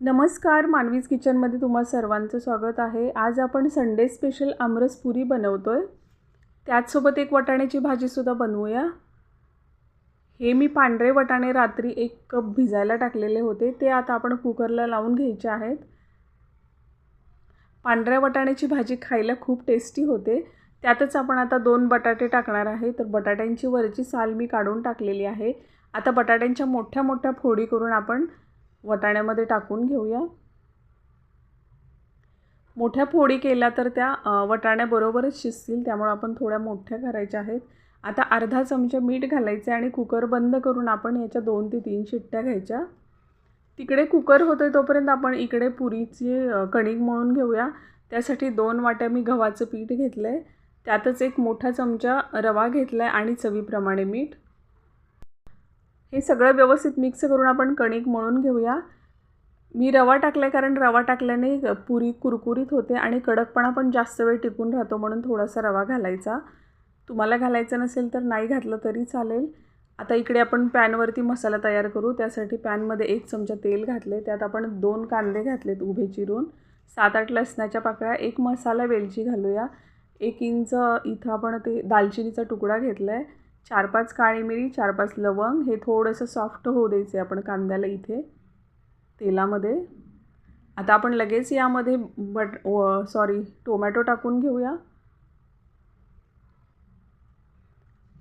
नमस्कार मानवीज किचनमध्ये तुम्हा सर्वांचं स्वागत आहे. आज आपण संडे स्पेशल आमरस पुरी बनवतो आहे त्याचसोबत एक वाटाण्याची भाजीसुद्धा बनवूया. हे मी पांढरे वाटाणे रात्री एक कप भिजायला टाकलेले होते. ते आता आपण कुकरला लावून घ्यायचे आहेत. पांढऱ्या वाटाण्याची भाजी खायला खूप टेस्टी होते. त्यातच आपण आता दोन बटाटे टाकणार आहे. तर बटाट्यांची वरची साल मी काढून टाकलेली आहे. आता बटाट्यांच्या मोठ्या मोठ्या फोडी करून आपण वटाण्यामध्ये टाकून घेऊया. मोठ्या फोडी केल्या तर त्या वटाण्याबरोबरच शिजतील त्यामुळे आपण थोड्या मोठ्या करायच्या आहेत. आता अर्धा चमचा मीठ घालायचे आणि कुकर बंद करून आपण याच्या दोन ते तीन शिट्ट्या घ्यायच्या. तिकडे कुकर होतं तोपर्यंत आपण इकडे पुरीची कणिक मळून घेऊया. त्यासाठी दोन वाट्या मी गव्हाचं पीठ घेतलं आहे त्यातच एक मोठा चमचा रवा घेतला आहे आणि चवीप्रमाणे मीठ. हे सगळं व्यवस्थित मिक्स करून आपण कणिक मळून घेऊया. मी रवा टाकला आहे कारण रवा टाकल्याने पुरी कुरकुरीत होते आणि कडकपणा पण जास्त वेळ टिकून राहतो म्हणून थोडासा रवा घालायचा. तुम्हाला घालायचं नसेल तर नाही घातलं तरी चालेल. आता इकडे आपण पॅनवरती मसाला तयार करू. त्यासाठी पॅनमध्ये एक चमचा तेल घातले त्यात आपण दोन कांदे घातलेत उभे चिरून. सात आठ लसणाच्या पाकळ्या एक मसाला वेलची घालूया. एक इंच इथं आपण ते दालचिनीचा तुकडा घेतला आहे चार पाच काळी मिरी चार पाच लवंग हे थोडंसं सॉफ्ट होऊ द्यायचे आपण कांद्याला इथे तेलामध्ये. आता आपण लगेच यामध्ये बट सॉरी टोमॅटो टाकून घेऊया.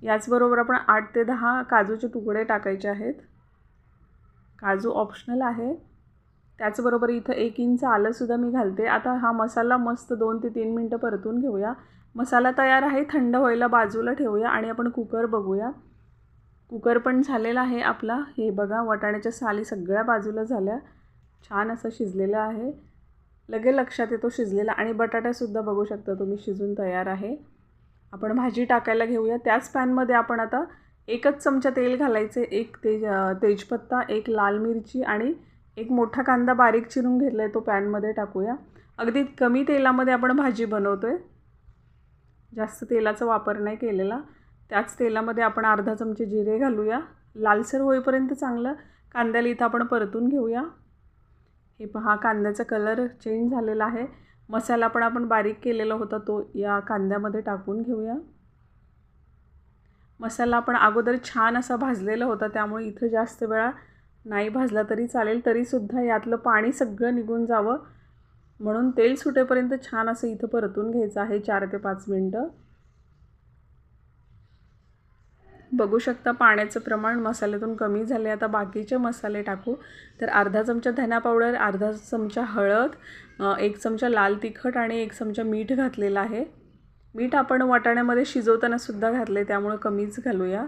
याचबरोबर आपण आठ ते दहा काजूचे तुकडे टाकायचे आहेत. काजू ऑप्शनल आहे. त्याचबरोबर इथं एक इंच आलंसुद्धा मी घालते. आता हा मसाला मस्त दोन ते तीन मिनटं परतून घेऊया. मसाला तयार आहे थंड व्हायला बाजूला ठेवूया आणि आपण कुकर बघूया. कुकर पण झालेला आहे आपला. हे बघा वटाण्याच्या साली सगळ्या बाजूला झाल्या. छान असं शिजलेलं आहे. लगे लक्षात येतो शिजलेला आणि बटाट्यासुद्धा बघू शकता तुम्ही शिजून तयार आहे. आपण भाजी टाकायला घेऊया. त्याच पॅनमध्ये आपण आता एकच चमचा तेल घालायचे. एक तेज तेजपत्ता एक लाल मिरची आणि एक मोठा कांदा बारीक चिरून घेतला आहे तो पॅनमध्ये टाकूया. अगदी कमी तेलामध्ये आपण भाजी बनवतो आहे जास्त तेलाचा वापर नाही केलेला. त्याच तेलामध्ये आपण अर्धा चमचे जिरे घालूया. लालसर होईपर्यंत चांगलं. कांद्याला इथं आपण परतून घेऊया. हे पहा कांद्याचा कलर चेंज झालेला आहे. मसाला पण आपण बारीक केलेला होता तो या कांद्यामध्ये टाकून घेऊया. मसाला आपण अगोदर छान असा भाजलेला होता त्यामुळे इथं जास्त वेळा नाही भाजला तरी चालेल तरीसुद्धा यातलं पाणी सगळं निघून जावं. म्हणून तेल सुटेपर्यंत छान असं इथं परतून घ्यायचं आहे चार ते पाच मिनटं. बघू शकता पाण्याचं प्रमाण मसाल्यातून कमी झाले आता बाकीचे मसाले टाकू. तर अर्धा चमचा धना पावडर अर्धा चमचा हळद एक चमचा लाल तिखट आणि एक चमचा मीठ घातलेला आहे. मीठ आपण वाटाण्यामध्ये शिजवतानासुद्धा घातले त्यामुळं कमीच घालूया.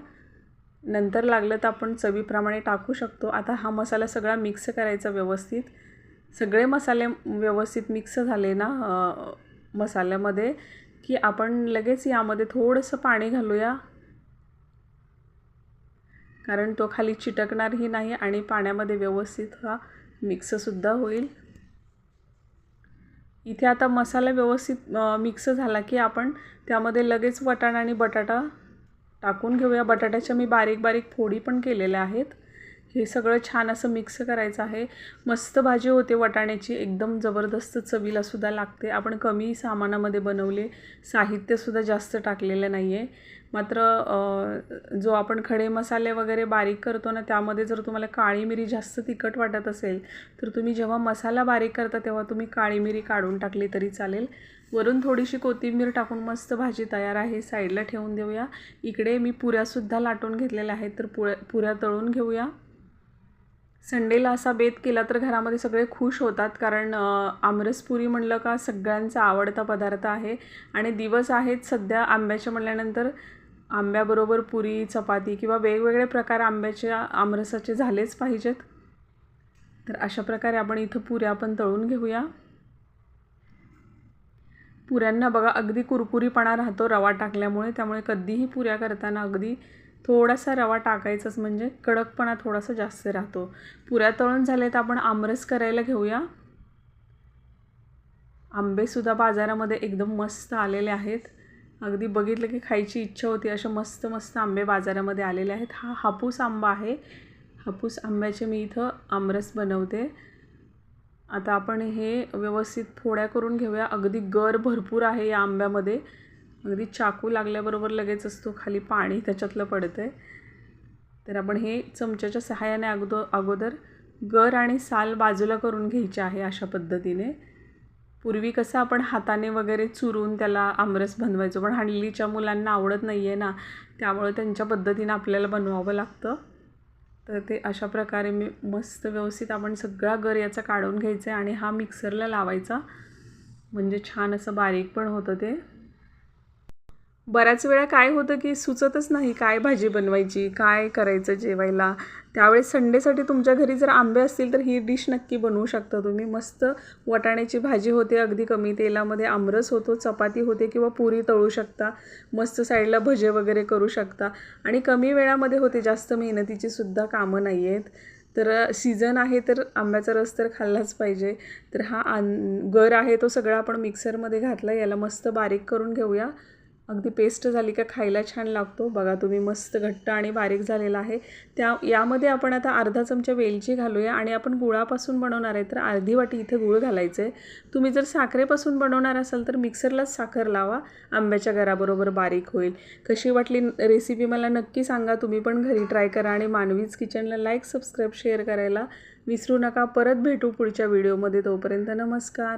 नंतर लागलं तर आपण चवीप्रमाणे टाकू शकतो. आता हा मसाला सगळा मिक्स करायचा व्यवस्थित. सगळे मसाले व्यवस्थित मिक्स झाले ना मसाल्यामध्ये की आपण लगेच यामध्ये थोडंसं पाणी घालूया. कारण तो खाली चिटकणारही नाही आणि पाण्यामध्ये व्यवस्थित हा मिक्ससुद्धा होईल. इथे आता मसाला व्यवस्थित मिक्स झाला की आपण त्यामध्ये लगेच वटाणा आणि बटाटा टाकून घेऊया. बटाट्याच्या मी बारीक बारीक फोडी पण केलेल्या आहेत. हे सगळं छान असं मिक्स करायचं आहे. मस्त भाजी होते वाटाण्याची. एकदम जबरदस्त चवीलासुद्धा लागते. आपण कमी सामानामध्ये बनवले. साहित्यसुद्धा जास्त टाकलेलं नाही आहे मात्र जो आपण खडे मसाले वगैरे बारीक करतो ना त्यामध्ये जर तुम्हाला काळी मिरी जास्त तिखट वाटत असेल तर तुम्ही जेव्हा मसाला बारीक करता तेव्हा तुम्ही काळी मिरी काढून टाकली तरी चालेल. वरून थोडीशी कोथिंबीर टाकून मस्त भाजी तयार आहे साईडला ठेवून देऊया. इकडे मी पुऱ्यासुद्धा लाटून घेतलेल्या आहेत तर पुऱ्या पुऱ्या तळून घेऊया. संडेला असा बेत केला तर घरामध्ये सगळे खुश होतात कारण आमरसपुरी म्हणलं का सगळ्यांचा आवडता पदार्थ आहे. आणि दिवस आहेत सध्या आंब्याच्या म्हणल्यानंतर आंब्याबरोबर पुरी चपाती किंवा वेगवेगळे प्रकार आंब्याच्या आमरसाचे झालेच पाहिजेत. तर अशा प्रकारे आपण इथं पुऱ्या पण तळून घेऊया. पुऱ्यांना बघा अगदी कुरकुरीपणा राहतो रवा टाकल्यामुळे. त्यामुळे कधीही पुऱ्या करताना अगदी थोडासा रवा टाकायचाच म्हणजे कडकपणा थोडासा जास्त राहतो. पुऱ्या तळून झाले तर आपण आमरस करायला घेऊया. आंबेसुद्धा बाजारामध्ये एकदम मस्त आलेले आहेत. अगदी बघितलं की खायची इच्छा होती. अशा मस्त मस्त आंबे बाजारामध्ये आलेले आहेत. हा हापूस आंबा आहे. हापूस आंब्याचे मी इथं आमरस बनवते. आता आपण हे व्यवस्थित फोड्या करून घेऊया. अगदी गर भरपूर आहे या आंब्यामध्ये. अगदी चाकू लागल्याबरोबर लगेच असतो. खाली पाणी त्याच्यातलं पडतं आहे तर आपण हे चमच्याच्या सहाय्याने अगोदर अगोदर गर आणि साल बाजूला करून घ्यायचे आहे अशा पद्धतीने. पूर्वी कसं आपण हाताने वगैरे चुरून त्याला आमरस बनवायचो पण हल्लीच्या मुलांना आवडत नाही आहे ना त्यामुळे त्यांच्या पद्धतीनं आपल्याला बनवावं लागतं. तर ते अशा प्रकारे मी मस्त व्यवस्थित आपण सगळा गर याचा काढून घ्यायचा आहे आणि हा मिक्सरला लावायचा. म्हणजे छान असं बारीक पण होतं ते. बऱ्याच वेळा काय होतं की सुचतच नाही काय भाजी बनवायची काय करायचं जेवायला. त्यावेळेस संडेसाठी तुमच्या घरी जर आंबे असतील तर ही डिश नक्की बनवू शकता तुम्ही. मस्त वाटाण्याची भाजी होते अगदी कमी तेलामध्ये आमरस होतो चपाती होते किंवा पुरी तळू शकता. मस्त साईडला भजे वगैरे करू शकता. आणि कमी वेळामध्ये होते जास्त मेहनतीची सुद्धा कामं नाही आहेत तर सीझन आहे तर आंब्याचा रस तर खाल्लाच पाहिजे. तर हा आन गर आहे तो सगळा आपण मिक्सरमध्ये घातला याला मस्त बारीक करून घेऊया. अगदी पेस्ट झाली का खायला छान लागतो. बघा तुम्ही मस्त घट्ट आणि बारीक झालेला आहे. त्या यामध्ये आपण आता अर्धा चमचा वेलची घालूया आणि आपण गुळापासून बनवणार आहे तर अर्धी वाटी इथे गुळ घालायचं आहे तुम्ही जर साखरेपासून बनवणार असाल तर मिक्सरलाच साखर लावा. आंब्याच्या घराबरोबर बारीक होईल. कशी वाटली रेसिपी मला नक्की सांगा. तुम्ही पण घरी ट्राय करा आणि मानवीज किचनला लाईक सबस्क्राईब शेअर करायला विसरू नका. परत भेटू पुढच्या व्हिडिओमध्ये तोपर्यंत नमस्कार.